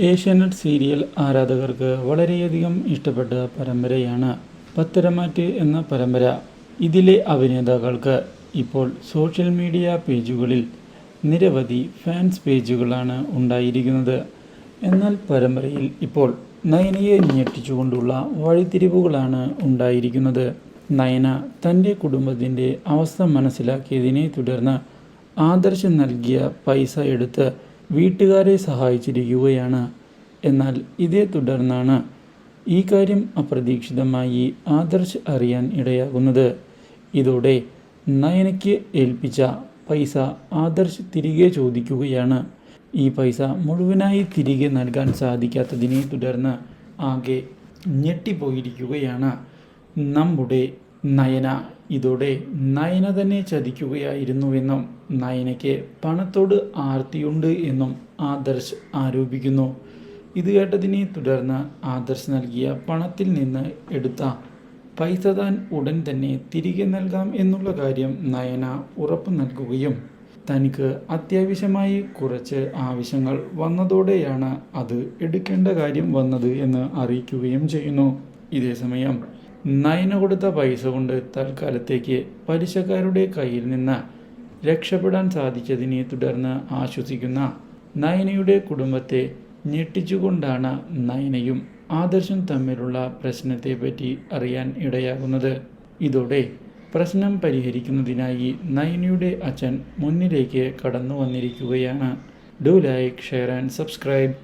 Asianet serial ആരാധകർക്ക് വളരെയധികം ഇഷ്ടപ്പെട്ട പരമ്പരയാണ് പത്തരമാറ്റ് എന്ന പരമ്പര. ഇതിലെ അഭിനേതാക്കൾക്ക് ഇപ്പോൾ സോഷ്യൽ മീഡിയ പേജുകളിൽ നിരവധി ഫാൻസ് പേജുകളാണ് ഉണ്ടായിരിക്കുന്നത്. എന്നാൽ പരമ്പരയിൽ ഇപ്പോൾ നയനയെ ഞെട്ടിച്ചുകൊണ്ടുള്ള വഴിത്തിരിവുകളാണ് ഉണ്ടായിരിക്കുന്നത്. നയന തന്റെ കുടുംബത്തിന്റെ അവസ്ഥ മനസ്സിലാക്കിയതിനെ തുടർന്ന് ആദർശം നൽകിയ പൈസ എടുത്ത് വീട്ടുകാരെ സഹായിച്ചിരിക്കുകയാണ്. എന്നാൽ ഇതേ തുടർന്നാണ് ഈ കാര്യം അപ്രതീക്ഷിതമായി ആദർശ് അറിയാൻ ഇടയാകുന്നത്. ഇതോടെ നയനയ്ക്ക് ഏൽപ്പിച്ച പൈസ ആദർശ് തിരികെ ചോദിക്കുകയാണ്. ഈ പൈസ മുഴുവനായി തിരികെ നൽകാൻ സാധിക്കാത്തതിനെ തുടർന്ന് ആകെ ഞെട്ടിപ്പോയിരിക്കുകയാണ്. നമ്മുടെ നയന ഇതോടെ നയന തന്നെ ചതിക്കുകയായിരുന്നുവെന്നും നയനയ്ക്ക് പണത്തോട് ആർത്തിയുണ്ട് എന്നും ആദർശ് ആരോപിക്കുന്നു. ഇത് കേട്ടതിനെ തുടർന്ന് ആദർശ് നൽകിയ പണത്തിൽ നിന്ന് എടുത്ത പൈസ താൻ ഉടൻ തന്നെ തിരികെ നൽകാം എന്നുള്ള കാര്യം നയന ഉറപ്പു നൽകുകയും തനിക്ക് അത്യാവശ്യമായി കുറച്ച് ആവശ്യങ്ങൾ വന്നതോടെയാണ് അത് എടുക്കേണ്ട കാര്യം വന്നത് എന്ന് അറിയിക്കുകയും ചെയ്യുന്നു. ഇതേസമയം നയന കൊടുത്ത പൈസ കൊണ്ട് തൽക്കാലത്തേക്ക് പലിശക്കാരുടെ കയ്യിൽ നിന്ന് രക്ഷപ്പെടാൻ സാധിച്ചതിനെ തുടർന്ന് ആശ്വസിക്കുന്ന നയനയുടെ കുടുംബത്തെ ഞെട്ടിച്ചുകൊണ്ടാണ് നയനയും ആദർശം തമ്മിലുള്ള പ്രശ്നത്തെ പറ്റി അറിയാൻ ഇടയാകുന്നത്. ഇതോടെ പ്രശ്നം പരിഹരിക്കുന്നതിനായി നയനയുടെ അച്ഛൻ മുന്നിലേക്ക് കടന്നു വന്നിരിക്കുകയാണ്. Do like share and subscribe